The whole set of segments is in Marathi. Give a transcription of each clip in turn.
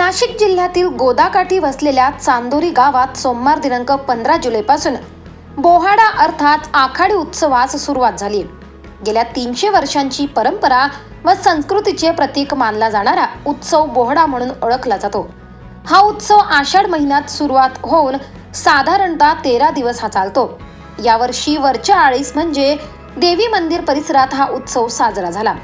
नाशिक जिल्ह्यातील गोदाकाठी वसलेल्या चांदोरी गावात सोमवार दिनांक पंधरा जुलैपासून बोहाडा अर्थात आखाडी उत्सवास सुरुवात झाली. गेल्या तीनशे वर्षांची परंपरा व संस्कृतीचे प्रतीक मानला जाणारा उत्सव बोहडा म्हणून ओळखला जातो. हा उत्सव आषाढ महिन्यात सुरुवात होऊन साधारणतः तेरा दिवस हा चालतो. यावर्षी वरच्या आळीस म्हणजे देवी मंदिर परिसरात हा उत्सव साजरा झाला.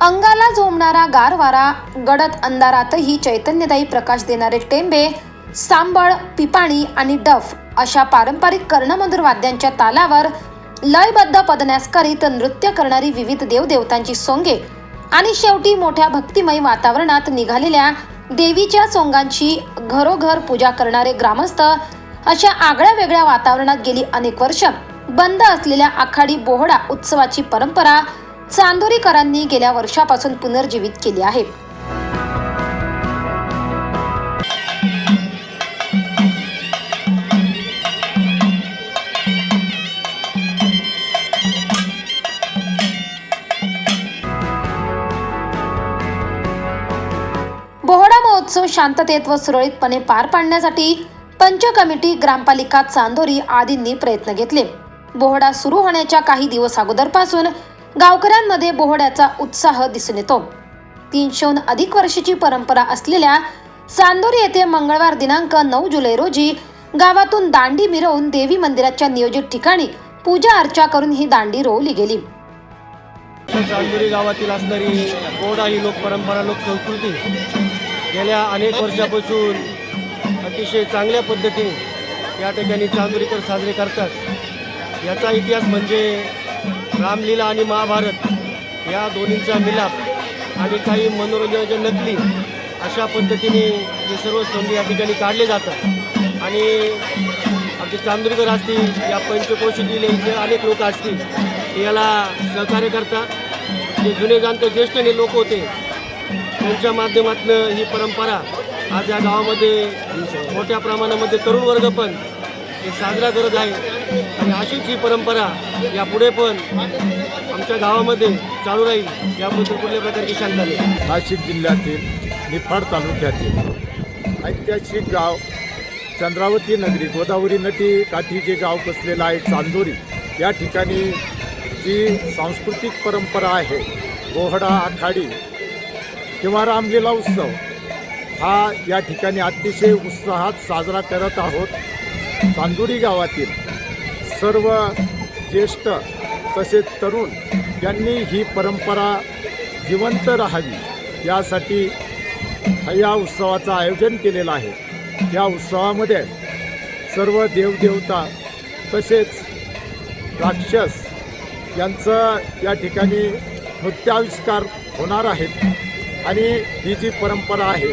अंगाला झोमणारा गारवारा गडद अंधारातही चैतन्यदायी प्रकाश देणारे टेंबे सांबळ पिपाणी आणि डफ अशा पारंपरिक कर्णमधुर वाद्यांच्या तालावर लयबद्ध पदन्यास करीत नृत्य करणारी विविध देवदेवतांची सोंगे आणि शेवटी मोठ्या भक्तिमय वातावरणात निघालेल्या देवीच्या सोंगांची घरोघर पूजा करणारे ग्रामस्थ अशा आगळ्या वेगळ्या वातावरणात गेली अनेक वर्ष बंद असलेल्या आखाडी बोहडा उत्सवाची परंपरा चांदोरीकरांनी गेल्या वर्षापासून पुनर्जीवित केली आहे. बोहडा महोत्सव शांततेत व सुरळीतपणे पार पाडण्यासाठी पंच कमिटी ग्रामपालिका चांदोरी आदींनी प्रयत्न घेतले. बोहडा सुरू होण्याच्या काही दिवस अगोदरपासून गावकऱ्यांमध्ये बोहड्याचा उत्साह दिसून येतो. तीनशेहून अधिक वर्षाची परंपरा असलेल्या चांदोर येथे मंगळवार दिनांक नऊ जुलै रोजी गावातून दांडी मिरवून देवी मंदिराच्या नियोजित ठिकाणी पूजा अर्चा करून ही दांडी रोवली गेली. चांदुरी गावातील असणारी गोडा ही लोक परंपरा लोक संस्कृती. गेल्या अनेक वर्षापासून अतिशय चांगल्या पद्धतीने या ठिकाणी चांदुरीकर साजरे करतात. याचा इतिहास म्हणजे रामलीला आणि महाभारत या दोन्हींचा मिलाप आणि काही मनोरंजनाच्या नकली अशा पद्धतीने हे सर्व संधी या ठिकाणी काढले जातात. आणि आमचे चांदुरीकर असतील या पंचक्रोशीतील इथे अनेक लोक असतील ते याला सहकार्य करतात. जे जुने जाणते ज्येष्ठ ने लोक होते त्यांच्या माध्यमातून ही परंपरा आज या गावामध्ये मोठ्या प्रमाणामध्ये तरुण वर्ग पण हे साजरा करत आहे. आणि अशीच ही परंपरा यापुढे पण आमच्या गावामध्ये चालू राहील याबद्दल कुठल्या प्रकारची शांत आली नाशिक जिल्ह्यातील निफाड तालुक्यातील ऐतिहासिक गाव चंद्रावती नगरी गोदावरी नदी काठी जे गाव बसलेलं आहे चांदोरी. या ठिकाणी जी सांस्कृतिक परंपरा आहे गोहडा आखाडी किंवा रामलीला उत्सव हा या ठिकाणी अतिशय उत्साहात साजरा करत आहोत. चांदोरी गावातील सर्व ज्येष्ठ तसेच तरुण यांनी ही परंपरा जिवंत राहावी. यासाठी या उत्सवाचं आयोजन केलेलं आहे. या उत्सवामध्ये सर्व देवदेवता तसेच राक्षस यांचं या ठिकाणी नृत्याविष्कार होणार आहेत. आणि ही जी परंपरा आहे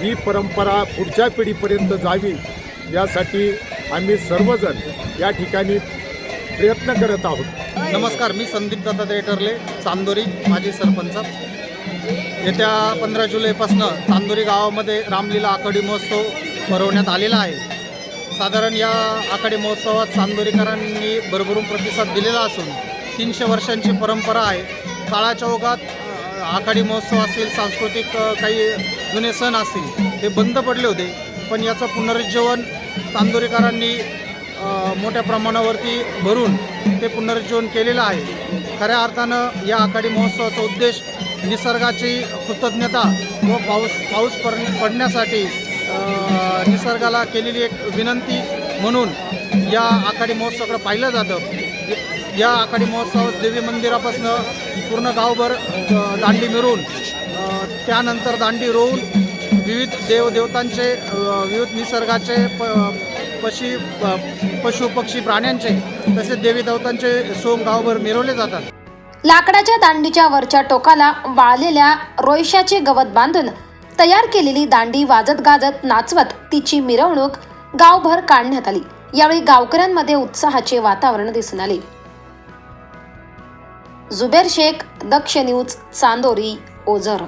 ही परंपरा पुढच्या पिढीपर्यंत जावी यासाठी आम्ही सर्वजण या ठिकाणी प्रयत्न करत आहोत. नमस्कार मी संदीप दत्तात्रय ठरले चांदोरी माजी सरपंच. येत्या पंधरा जुलैपासून चांदोरी गावामध्ये रामलीला आखाडी महोत्सव भरवण्यात आलेला आहे. साधारण या आखाडी महोत्सवात चांदोरीकरांनी भरभरून प्रतिसाद दिलेला असून तीनशे वर्षांची परंपरा आहे. काळाच्या ओघात आखाडी महोत्सव असतील सांस्कृतिक काही जुने सण असतील ते बंद पडले होते. पण याचं पुनरुज्जीवन चांदोरीकरांनी मोठ्या प्रमाणावरती भरून ते पुनरुज्जीवन केलेलं आहे. खऱ्या अर्थानं या आखाडी महोत्सवाचा उद्देश निसर्गाची कृतज्ञता व पाऊस पाऊस पड पडण्यासाठी निसर्गाला केलेली एक विनंती म्हणून या आखाडी महोत्सवाकडे पाहिलं जातं. या आखाडी महोत्सवात देवी मंदिरापासून पूर्ण गावभर दांडी मिरवून त्यानंतर दांडी रोवून विविध देवदेवतांचे विविध निसर्गाचे प पशी पशु पक्षी प्राण्यांचे तसेच देवी देवतांचे सोंग गावभर मिरवले जातात. लाकडाच्या दांडीच्या वरच्या टोकाला वाळलेल्या रोयशाचे गवत बांधून तयार केलेली दांडी वाजत गाजत नाचवत तिची मिरवणूक गावभर काढण्यात आली. यावेळी गावकऱ्यांमध्ये उत्साहाचे वातावरण दिसून आले. जुबेर शेख दक्ष न्यूज चांदोरी ओझर.